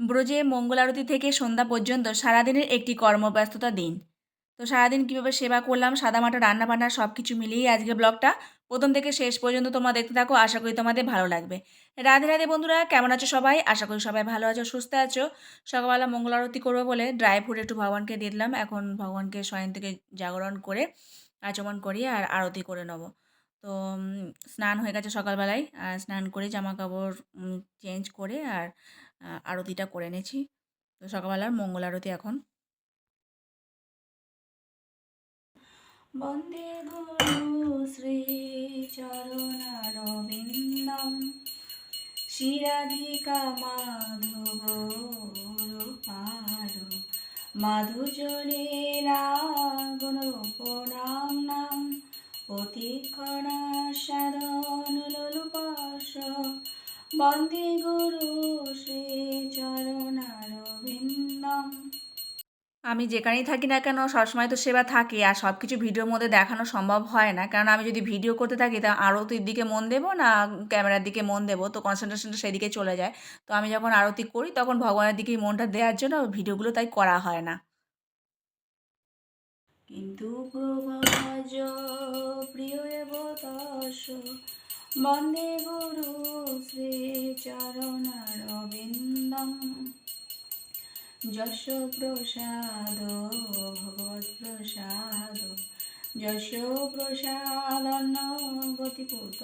ব্রজে মঙ্গল আরতি থেকে সন্ধ্যা পর্যন্ত সারাদিনের একটি কর্মব্যস্ততা দিন। তো সারাদিন কীভাবে সেবা করলাম, সাদামাটা রান্না বান্না সব কিছু মিলিয়েই আজকের ব্লগটা প্রথম থেকে শেষ পর্যন্ত তোমরা দেখতে থাকো, আশা করি তোমাদের ভালো লাগবে। রাধে রাধে বন্ধুরা, কেমন আছো সবাই? আশা করি সবাই ভালো আছো, সুস্থ আছো। সকালবেলা মঙ্গল আরতি করব বলে ড্রাই ফ্রুট একটু ভগবানকে দিয়ে দিলাম, এখন ভগবানকে স্বয়ং থেকে জাগরণ করে আচমন করি আর আরতি করে নেব। তো স্নান হয়ে গেছে সকালবেলায়, আর স্নান করে জামা কাপড় চেঞ্জ করে আর আরতিটা করে এনেছি। তো সকালবেলার মঙ্গল আরতি এখন। বন্দে গুরু শ্রী নাম প্রতিক্ষণা সাধন বন্দে গুরু শ্রী চরণারবিন্দম। আমি যেখানেই থাকি না কেন সবসময় তো সেবা থাকে আর সব কিছু ভিডিওর মধ্যে দেখানো সম্ভব হয় না। কারণ আমি যদি ভিডিও করতে থাকি তা আরতির দিকে মন দেবো না ক্যামেরার দিকে মন দেবো? তো কনসেন্ট্রেশনটা সেদিকে চলে যায়। তো আমি যখন আরতি করি তখন ভগবানের দিকেই মনটা দেওয়ার জন্য ভিডিওগুলো তাই করা হয় না। কিন্তু প্রভাজ প্রিয় বন্দে গুরু শ্রীচরণারবিন্দম যশ প্রসাদ ভগবত প্রসাদ যশ প্রসাদ গতিপুত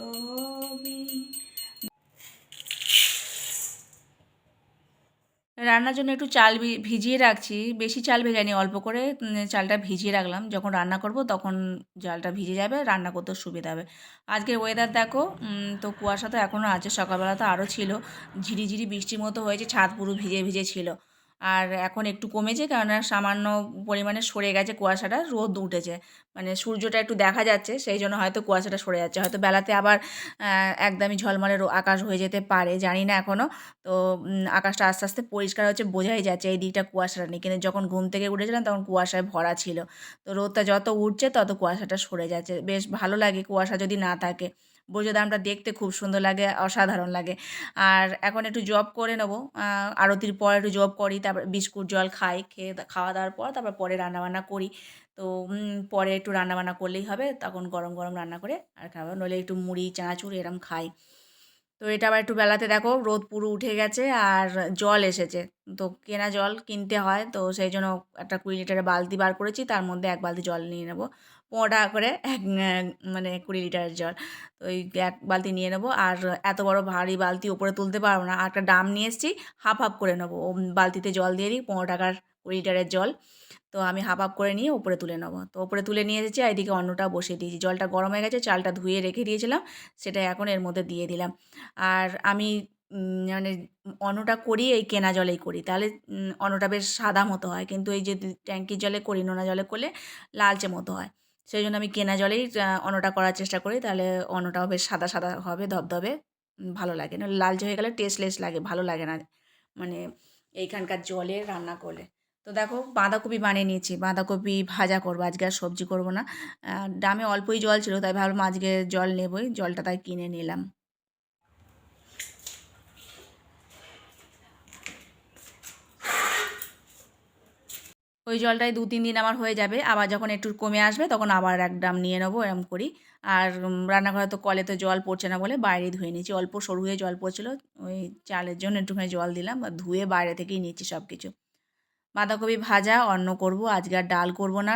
রান্নার জন্য একটু চাল ভিজিয়ে রাখছি। বেশি চাল ভেজাইনি, অল্প করে চালটা ভিজিয়ে রাখলাম। যখন রান্না করব তখন চালটা ভিজে যাবে, রান্না করতেও সুবিধা হবে। আজকের ওয়েদার দেখো তো কুয়াশা তো এখনও আছে, সকালবেলা তো আরও ছিল। ঝিরিঝিরি বৃষ্টির মতো হয়েছে, ছাদ পুরো ভিজে ভিজে ছিল। আর এখন একটু কমেছে কেননা সামান্য পরিমাণে সরে গেছে কুয়াশাটা, রোদ উঠেছে। মানে সূর্যটা একটু দেখা যাচ্ছে, সেই জন্য হয়তো কুয়াশাটা সরে যাচ্ছে। হয়তো বেলাতে আবার একদমই ঝলমলে আকাশ হয়ে যেতে পারে, জানি না এখনও তো আকাশটা আস্তে আস্তে পরিষ্কার হচ্ছে, বোঝাই যাচ্ছে এই দিকটা কুয়াশাটা নেই। কিন্তু যখন ঘুম থেকে উঠেছিলাম তখন কুয়াশায় ভরা ছিল। তো রোদটা যত উঠছে তত কুয়াশাটা সরে যাচ্ছে। বেশ ভালো লাগে কুয়াশা যদি না থাকে। দামটা দেখতে খুব সুন্দর লাগে, অসাধারণ লাগে। আর এখন একটু জব করে নেব। আরতির পর একটু জব করি, তারপর বিস্কুট, জল খাই, খেয়ে খাওয়া দাওয়ার পর তারপর পরে রান্নাবান্না করি। তো পরে একটু রান্নাবান্না করলেই হবে, তখন গরম গরম রান্না করে আর খাব। নইলে একটু মুড়ি, চানাচুর এরম খাই। তো এটা আবার একটু বেলাতে দেখো, রোদ পুরো উঠে গেছে আর জল এসেছে। তো কেনা জল কিনতে হয়, তো সেই জন্য একটা কুড়ি লিটারের বালতি বার করেছি, তার মধ্যে এক বালতি জল নিয়ে নেব। টাকা করে এক মানে কুড়ি লিটারের জল। তো ওই এক বালতি নিয়ে নেব। আর এত বড় ভারী বালতি ওপরে তুলতে পারব না। আর একটা ডাম নিয়ে এসেছি, হাফ হাফ করে নেব। বালতিতে জল দিয়ে দিই, পনেরো টাকার কুড়ি লিটারের জল। তো আমি হাফ হাফ করে নিয়ে ওপরে তুলে নেব। তো ওপরে তুলে নিয়ে এসেছি, আর এদিকে অন্নটা বসিয়ে দিয়েছি। জলটা গরম হয়ে গেছে, চালটা ধুয়ে রেখে দিয়েছিলাম। সেটা এখন এর মধ্যে দিয়ে দিলাম। আর আমি মানে অন্নটা করি, এই কেনা জলেই করি। তাহলে অন্নটা বেশ সাদা মতো হয়। কিন্তু এই যে ট্যাঙ্কির জলে করি, নোনা জলে করলে লালচে মতো হয়। সেই জন্য আমি কেনা জলেই অন্নটা করার চেষ্টা করি। তাহলে অন্নটাও বেশ সাদা সাদা হবে, ধবধবে। ভালো লাগে না। লালচে হয়ে গেলে টেস্টলেস লাগে, ভালো লাগে না। মানে এইখানকার জলে রান্না করলে। তো দেখো, বাঁধাকপি বানিয়ে নিয়েছি। বাঁধাকপি ভাজা করব, আজকে আর সবজি করব না। ডামে অল্পই জল ছিল, তাই ভাবলাম আজকে জল নেবই। জলটা তাই কিনে নিলাম। ওই জলটাই দু, তিন দিন আমার হয়ে যাবে। আবার যখন একটু কমে আসবে তখন আবার এক ড্রাম নিয়ে নেব, এরম করি। আর রান্নাঘরে তো কলে তো জল পড়ছে না বলে বাইরে ধুয়ে নিয়েছি। অল্প সরু হয়ে জল পড়ছিলো, ওই চালের জন্য একটুখানি জল দিলাম ধুয়ে বাইরে থেকেই নিচ্ছি সব কিছু বাঁধাকপি ভাজা, অন্ন করব, আজকে আর ডাল করব না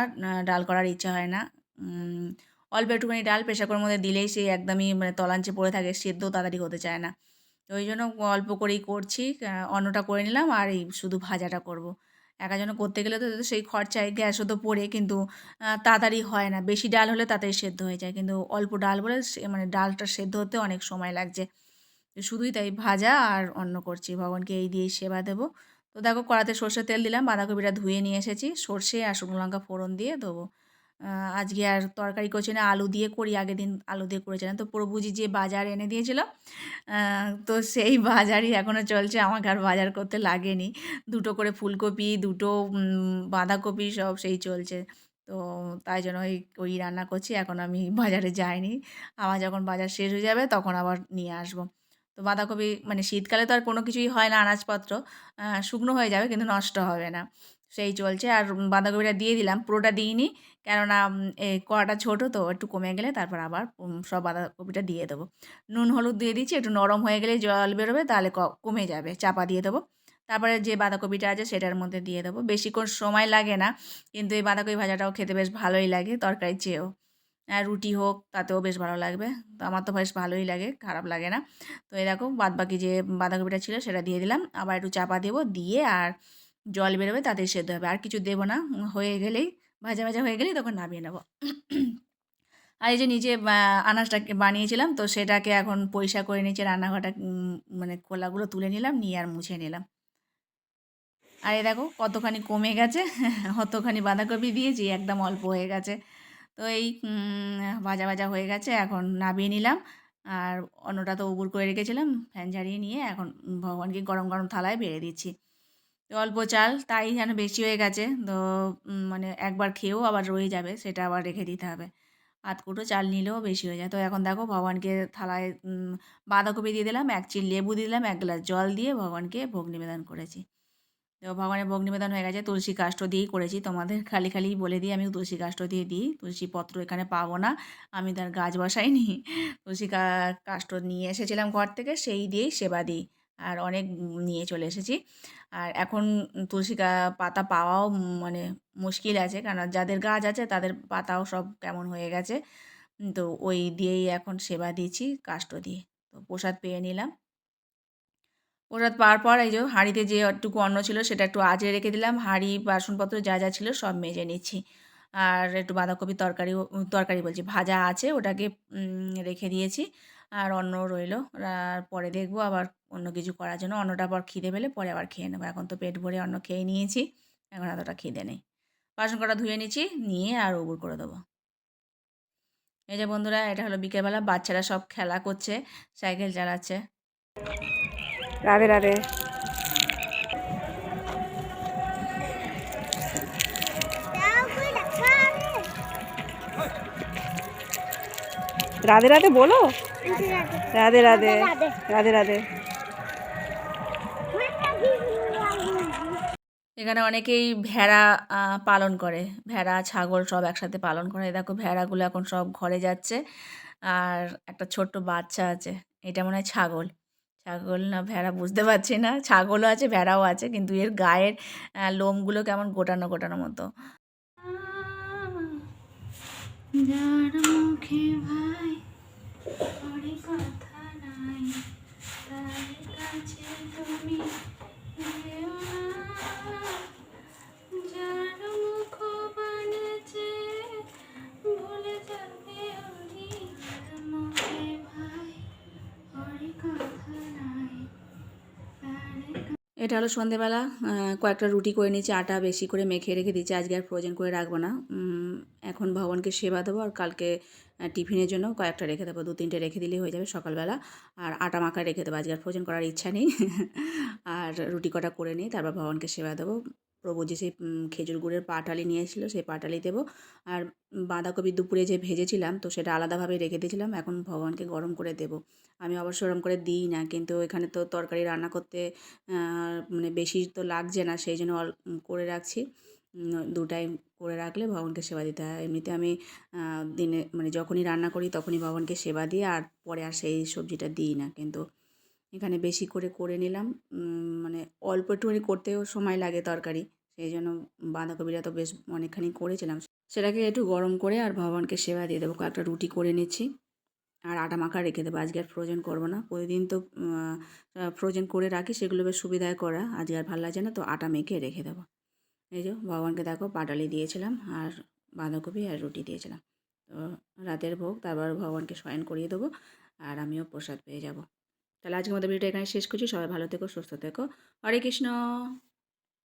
ডাল করার ইচ্ছা হয় না। অল্প একটুখানি ডাল প্রেশার কুকারের মধ্যে দিলেই সেই একদমই মানে তলাঞ্চে পড়ে থাকে, সেদ্ধ তাড়াতাড়ি হতে চায় না। ওই জন্য অল্প করেই করছি অন্নটা করে নিলাম আর এই শুধু ভাজাটা করব। একা যেন করতে গেলে তো সেই খরচায় গ্যাসও তো পড়ে, কিন্তু তাড়াতাড়ি হয় না। বেশি ডাল হলে তাড়াতাড়ি সেদ্ধ হয়ে যায়। কিন্তু অল্প ডাল বলে মানে ডালটা সেদ্ধ হতে অনেক সময় লাগছে। শুধুই তাই ভাজা আর অন্য করছি। ভগবানকে এই দিয়েই সেবা দেবো। তো দেখো কড়াতে সর্ষের তেল দিলাম, বাঁধাকপিটা ধুয়ে নিয়ে এসেছি। সর্ষে আর শুকনো লঙ্কা ফোড়ন দিয়ে দেবো। আজকে আর তরকারি করছি না, আলু দিয়ে করি, আগের দিন আলু দিয়ে করেছিলাম। তো প্রভুজি যে বাজার এনে দিয়েছিল তো সেই বাজারই এখনও চলছে। আমাকে আর বাজার করতে লাগেনি। দুটো করে ফুলকপি, দুটো বাঁধাকপি সব সেই চলছে। তো তাই জন্য ওই ওই রান্না করছি। এখন আমি বাজারে যাইনি। আমার যখন বাজার শেষ হয়ে যাবে, তখন আবার নিয়ে আসব। তো বাঁধাকপি মানে শীতকালে তো আর কোনো কিছুই হয় না আনাজপত্র। শুকনো হয়ে যাবে, কিন্তু নষ্ট হবে না। সেই চলছে। আর বাঁধাকপিটা দিয়ে দিলাম, পুরোটা দিইনি। কেননা এই কড়াটা ছোটো তো, একটু কমে গেলে তারপর আবার সব বাঁধাকপিটা দিয়ে দেবো। নুন, হলুদ দিয়ে দিচ্ছি, একটু নরম হয়ে গেলে জল বেরোবে, তাহলে কমে যাবে, চাপা দিয়ে দেবো। তারপরে যে বাঁধাকপিটা আছে সেটার মধ্যে দিয়ে দেবো। বেশিক্ষণ সময় লাগে না, কিন্তু এই বাঁধাকপি ভাজাটাও খেতে বেশ ভালোই লাগে, তরকারির চেয়েও। রুটি হোক, তাতেও বেশ ভালো লাগবে। তো আমার তো বেশ ভালোই লাগে, খারাপ লাগে না। তো দেখো বাদ বাকি যে বাঁধাকপিটা ছিল সেটা দিয়ে দিলাম। আবার একটু চাপা দেবো, দিয়ে আর জল বেরোবে তাতেই সেদ্ধ হবে। আর কিছু দেবো না হয়ে গেলেই ভাজা ভাজা হয়ে গেলেই তখন নামিয়ে নেব। আর এই যে নিজে আহ, আনাজটাকে বানিয়েছিলাম তো সেটাকে এখন পরিষ্কার করে নিচে রান্নাঘরটা মানে খোলাগুলো তুলে নিলাম নিয়ে আর মুছে নিলাম। আর এই দেখো কতখানি কমে গেছে অতখানি বাঁধাকপি দিয়েছি একদম অল্প হয়ে গেছে। তো এই ভাজা ভাজা হয়ে গেছে এখন নামিয়ে নিলাম। আর অন্যটা তো উবুর করে রেখেছিলাম ফ্যান ঝাড়িয়ে নিয়ে এখন ভগবানকে গরম গরম থালায় বেড়ে দিচ্ছি। অল্প চাল, তাই যেন বেশি হয়ে গেছে। তো মানে একবার খেয়েও আবার রয়ে যাবে, সেটা আবার রেখে দিতে হবে। আধ কুটো চাল নিলেও বেশি হয়ে যায়। তো এখন দেখো ভগবানকে থালায় বাঁধাকপি দিয়ে দিলাম, এক চিল লেবু দিয়ে দিলাম, এক গ্লাস জল দিয়ে ভগবানকে ভোগ নিবেদন করেছি। তো ভগবানের ভোগ নিবেদন হয়ে গেছে। তুলসী কাষ্ঠ দিয়েই করেছি। তোমাদের খালি খালি বলে দিই আমি তুলসী কাষ্ঠ দিয়ে দিই। তুলসী পত্র এখানে পাবো না, আমি তার গাছ বসাইনি। তুলসী কা- কাষ্ঠ নিয়ে এসেছিলাম ঘর থেকে, সেই দিয়েই সেবা দিই। আর অনেক নিয়ে চলে এসেছি। আর এখন তুলসী পাতা পাওয়াও মানে মুশকিল আছে, কারণ যাদের গাছ আছে তাদের পাতাও সব কেমন হয়ে গেছে। তো ওই দিয়েই এখন সেবা দিয়েছি কাষ্ট দিয়ে। তো প্রসাদ পেয়ে নিলাম। প্রসাদ পাওয়ার পর এই যে হাঁড়িতে যে একটুকু অন্ন ছিল সেটা একটু আজে রেখে দিলাম। হাঁড়ি, বাসনপত্র যা যা ছিল সব মেজে নিচ্ছি। আর একটু বাঁধাকপি তরকারিও, তরকারি বলছি, ভাজা আছে ওটাকে রেখে দিয়েছি। আর অন্ন রইল। আর পরে দেখব আবার অন্য কিছু করার জন্য। অন্নটা পর খিদে পেলে পরে আবার খেয়ে নেব। এখন তো পেট ভরে অন্ন খেয়ে নিয়েছি। এখন এতটা খিদে নেই। বাসন কটা ধুয়ে নিচ্ছি, নিয়ে আর উবুর করে দেবো। এই যে বন্ধুরা, এটা হলো বিকেলবেলা। বাচ্চারা সব খেলা করছে, সাইকেল চালাচ্ছে। রাধে রাধে। রাধে রাধে, বলো। রাধে রাধে রাধে রাধে। এখানে অনেকেই ভেড়া পালন করে। ভেড়া ছাগল সব একসাথে পালন করে। দেখো ভেড়াগুলো এখন সব ঘরে যাচ্ছে। আর একটা ছোট্ট বাচ্চা আছে। এটা মনে হয় ছাগল। ছাগল না ভেড়া বুঝতে পারছি না। ছাগলও আছে ভেড়াও আছে কিন্তু এর গায়ের লোমগুলো কেমন গোটানো গোটানো মতো। যার মুখে ভাই এটা হলো সন্ধেবেলা কয়েকটা রুটি করে নিয়েছি, আটা বেশি করে মেখে রেখে দিচ্ছি আজকে আর ফ্রোজেন করে রাখব না। এখন ভগবানকে সেবা দেবো আর কালকে টিফিনের জন্য কয়েকটা রেখে দেবো। দু তিনটে রেখে দিলেই হয়ে যাবে সকালবেলা। আর আটা মাখা রেখে দেবো। আজকে আর ফ্রোজেন করার ইচ্ছা নেই। আর রুটি কটা করে নিই তারপর ভগবানকে সেবা দেবো। প্রভু যে সেই খেজুর গুড়ের পাটালি নিয়ে এসেছিল সেই পাটালি দেবো। আর বাঁধাকপি দুপুরে যে ভেজেছিলাম তো সেটা আলাদাভাবে রেখে দিয়েছিলাম। এখন ভগবানকে গরম করে দেবো। আমি অবশ্য ওরম করে দিই না, কিন্তু এখানে তো তরকারি রান্না করতে মানে বেশি তো লাগছে না, সেই জন্য করে রাখছি। দু টাইম করে রাখলে ভগবানকে সেবা দিতে হয়। এমনিতে আমি দিনে মানে যখনই রান্না করি তখনই ভগবানকে সেবা দিই আর পরে আর সেই সবজিটা দিই না। কিন্তু এখানে বেশি করে করে নিলাম। মানে অল্প একটুখানি করতেও সময় লাগে তরকারি। সেই জন্য বাঁধাকপিটা তো বেশ অনেকখানি করেছিলাম। সেটাকে একটু গরম করে আর ভগবানকে সেবা দিয়ে দেবো। কয়েকটা রুটি করে নিচ্ছি। আর আটা মাখা রেখে দেবো। আজকে আর ফ্রোজেন করব না। প্রতিদিন তো ফ্রোজেন করে রাখি। সেগুলো বেশ সুবিধায় করা। আজকে আর ভালো লাগছে না তো আটা মেখে রেখে দেবো। এই যে ভগবানকে দেখো পাটালি দিয়েছিলাম আর বাঁধাকপি আর রুটি দিয়েছিলাম। তো রাতের ভোগ, তারপর ভগবানকে শয়ন করিয়ে দেবো আর আমিও প্রসাদ পেয়ে যাব। তাহলে আজকে আমাদের ভিডিওটা এখানে শেষ করছি। সবাই ভালো থেকো, সুস্থ থেকো। হরে কৃষ্ণ।